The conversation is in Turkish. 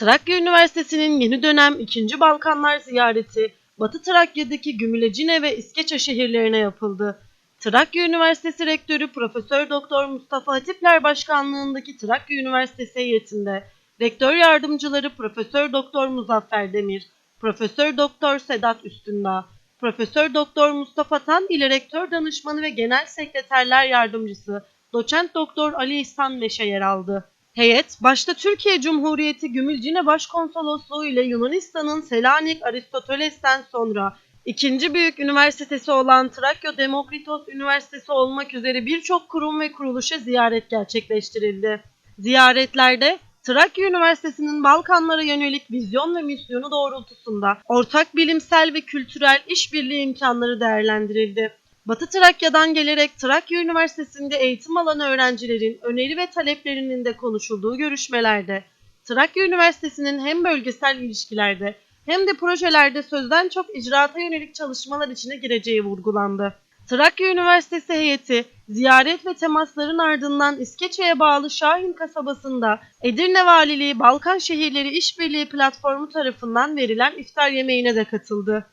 Trakya Üniversitesi'nin yeni dönem 2. Balkanlar ziyareti Batı Trakya'daki Gümülecine ve İskeçe şehirlerine yapıldı. Trakya Üniversitesi Rektörü Profesör Doktor Mustafa Hatipler Başkanlığındaki Trakya Üniversitesi heyetinde Rektör yardımcıları Profesör Doktor Muzaffer Demir, Profesör Doktor Sedat Üstündağ, Profesör Doktor Mustafa Tan ile Rektör Danışmanı ve Genel Sekreterler Yardımcısı Doçent Doktor Ali İhsan Meşe yer aldı. Heyet, başta Türkiye Cumhuriyeti Gümülcine Başkonsolosluğu ile Yunanistan'ın Selanik Aristoteles'ten sonra ikinci büyük üniversitesi olan Trakya Demokritos Üniversitesi olmak üzere birçok kurum ve kuruluşa ziyaret gerçekleştirildi. Ziyaretlerde Trakya Üniversitesi'nin Balkanlara yönelik vizyon ve misyonu doğrultusunda ortak bilimsel ve kültürel işbirliği imkanları değerlendirildi. Batı Trakya'dan gelerek Trakya Üniversitesi'nde eğitim alan öğrencilerin öneri ve taleplerinin de konuşulduğu görüşmelerde Trakya Üniversitesi'nin hem bölgesel ilişkilerde hem de projelerde sözden çok icraata yönelik çalışmalar içine gireceği vurgulandı. Trakya Üniversitesi heyeti ziyaret ve temasların ardından İskeçe'ye bağlı Şahin kasabasında Edirne Valiliği Balkan Şehirleri İşbirliği Platformu tarafından verilen iftar yemeğine de katıldı.